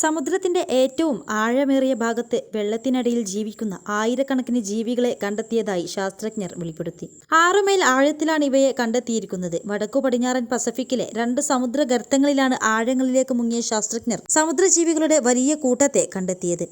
സമുദ്രത്തിന്റെ ഏറ്റവും ആഴമേറിയ ഭാഗത്ത് വെള്ളത്തിനടിയിൽ ജീവിക്കുന്ന ആയിരക്കണക്കിന് ജീവികളെ കണ്ടെത്തിയതായി ശാസ്ത്രജ്ഞർ വെളിപ്പെടുത്തി. ആറുമൈൽ ആഴത്തിലാണ് ഇവയെ കണ്ടെത്തിയിരിക്കുന്നത്. വടക്കു പടിഞ്ഞാറൻ പസഫിക്കിലെ രണ്ട് സമുദ്ര ഗർത്തങ്ങളിലാണ് ആഴങ്ങളിലേക്ക് മുങ്ങിയ ശാസ്ത്രജ്ഞർ സമുദ്രജീവികളുടെ വലിയ കൂട്ടത്തെ കണ്ടെത്തിയത്.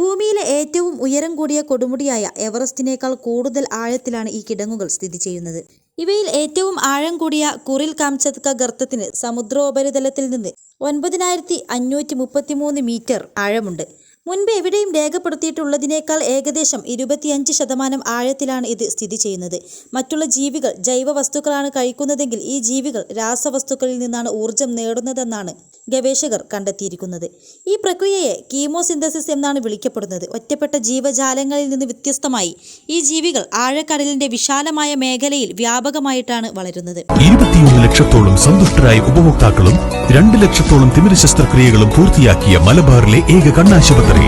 ഭൂമിയിലെ ഏറ്റവും ഉയരം കൂടിയ കൊടുമുടിയായ എവറസ്റ്റിനേക്കാൾ കൂടുതൽ ആഴത്തിലാണ് ഈ കിടങ്ങുകൾ സ്ഥിതി ചെയ്യുന്നത്. ഇവയിൽ ഏറ്റവും ആഴം കൂടിയ കുറിൽ കാംചത്ക ഗർത്തത്തിന് സമുദ്രോപരിതലത്തിൽ നിന്ന് ഒൻപതിനായിരത്തി അഞ്ഞൂറ്റി മുപ്പത്തിമൂന്ന് മീറ്റർ ആഴമുണ്ട്. മുൻപ് എവിടെയും രേഖപ്പെടുത്തിയിട്ടുള്ളതിനേക്കാൾ ഏകദേശം ഇരുപത്തിയഞ്ച് ശതമാനം ആഴത്തിലാണ് ഇത് സ്ഥിതി ചെയ്യുന്നത്. മറ്റുള്ള ജീവികൾ ജൈവ വസ്തുക്കളാണ് കഴിക്കുന്നതെങ്കിൽ ഈ ജീവികൾ രാസവസ്തുക്കളിൽ നിന്നാണ് ഊർജം നേടുന്നതെന്നാണ് ഗവേഷകർ കണ്ടെത്തിയിരിക്കുന്നത്. ഈ പ്രക്രിയയെ കീമോസിന്തസിസ് എന്നാണ് വിളിക്കപ്പെടുന്നത്. ഒറ്റപ്പെട്ട ജീവജാലങ്ങളിൽ നിന്ന് വ്യത്യസ്തമായി ഈ ജീവികൾ ആഴക്കടലിന്റെ വിശാലമായ മേഖലയിൽ വ്യാപകമായിട്ടാണ് വളരുന്നത്. ഇരുപത്തിയൊന്ന് ലക്ഷത്തോളം സന്തുഷ്ടരായ ഉപഭോക്താക്കളും രണ്ട് ലക്ഷത്തോളം തിമിര ശസ്ത്രക്രിയകളും പൂർത്തിയാക്കിയ മലബാറിലെ ഏക കണ്ണാശുപത്രി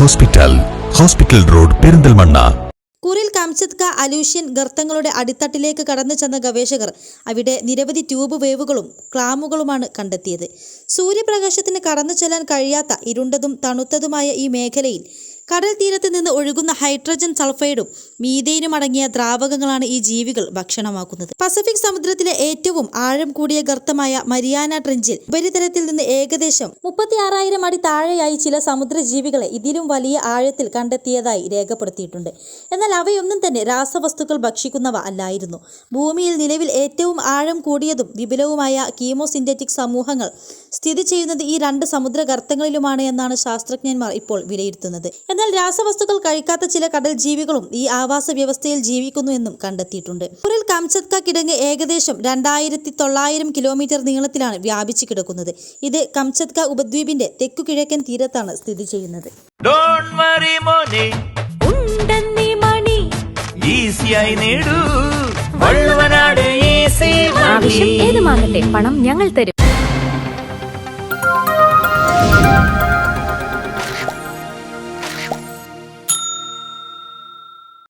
hospital. Hospital road Perinthalmanna. Kuril Kamchatka Aleutian ഗർത്തങ്ങളുടെ അടിത്തട്ടിലേക്ക് കടന്നു ചെന്ന ഗവേഷകർ അവിടെ നിരവധി ട്യൂബ് വേവുകളും ക്ലാമുകളുമാണ് കണ്ടെത്തിയത്. സൂര്യപ്രകാശത്തിന് കടന്നു ചെല്ലാൻ കഴിയാത്ത ഇരുണ്ടതും തണുത്തതുമായ ഈ മേഖലയിൽ കടൽ തീരത്ത് നിന്ന് ഒഴുകുന്ന ഹൈഡ്രജൻ സൾഫൈഡും മീതേനും അടങ്ങിയ ദ്രാവകങ്ങളാണ് ഈ ജീവികൾ ഭക്ഷണമാക്കുന്നത്. പസഫിക് സമുദ്രത്തിലെ ഏറ്റവും ആഴം കൂടിയ ഗർത്തമായ മരിയാന ട്രെഞ്ചിൽ ഉപരിതലത്തിൽ നിന്ന് ഏകദേശം മുപ്പത്തി ആറായിരം അടി താഴെയായി ചില സമുദ്രജീവികളെ ഇതിലും വലിയ ആഴത്തിൽ കണ്ടെത്തിയതായി രേഖപ്പെടുത്തിയിട്ടുണ്ട്. എന്നാൽ അവയൊന്നും തന്നെ രാസവസ്തുക്കൾ ഭക്ഷിക്കുന്നവ അല്ലായിരുന്നു. ഭൂമിയിൽ നിലവിൽ ഏറ്റവും ആഴം കൂടിയതും വിപുലവുമായ കീമോസിന്തറ്റിക് സമൂഹങ്ങൾ സ്ഥിതി ചെയ്യുന്നത് ഈ രണ്ട് സമുദ്ര ഗർത്തങ്ങളിലുമാണ് എന്നാണ് ശാസ്ത്രജ്ഞന്മാർ ഇപ്പോൾ വിലയിരുത്തുന്നത്. എന്നാൽ രാസവസ്തുക്കൾ കഴിക്കാത്ത ചില കടൽ ജീവികളും ഈ ആവാസ വ്യവസ്ഥയിൽ ജീവിക്കുന്നു എന്നും കണ്ടെത്തിയിട്ടുണ്ട്. ഉറിൽ കംചത്ക കിടങ്ങ് ഏകദേശം രണ്ടായിരത്തി തൊള്ളായിരം കിലോമീറ്റർ നീളത്തിലാണ് വ്യാപിച്ചു കിടക്കുന്നത്. ഇത് കംചത്ക ഉപദ്വീപിന്റെ തെക്കു കിഴക്കൻ തീരത്താണ് സ്ഥിതി ചെയ്യുന്നത്. ആവശ്യം ഏതുമാകട്ടെ പണം ഞങ്ങൾ തരും.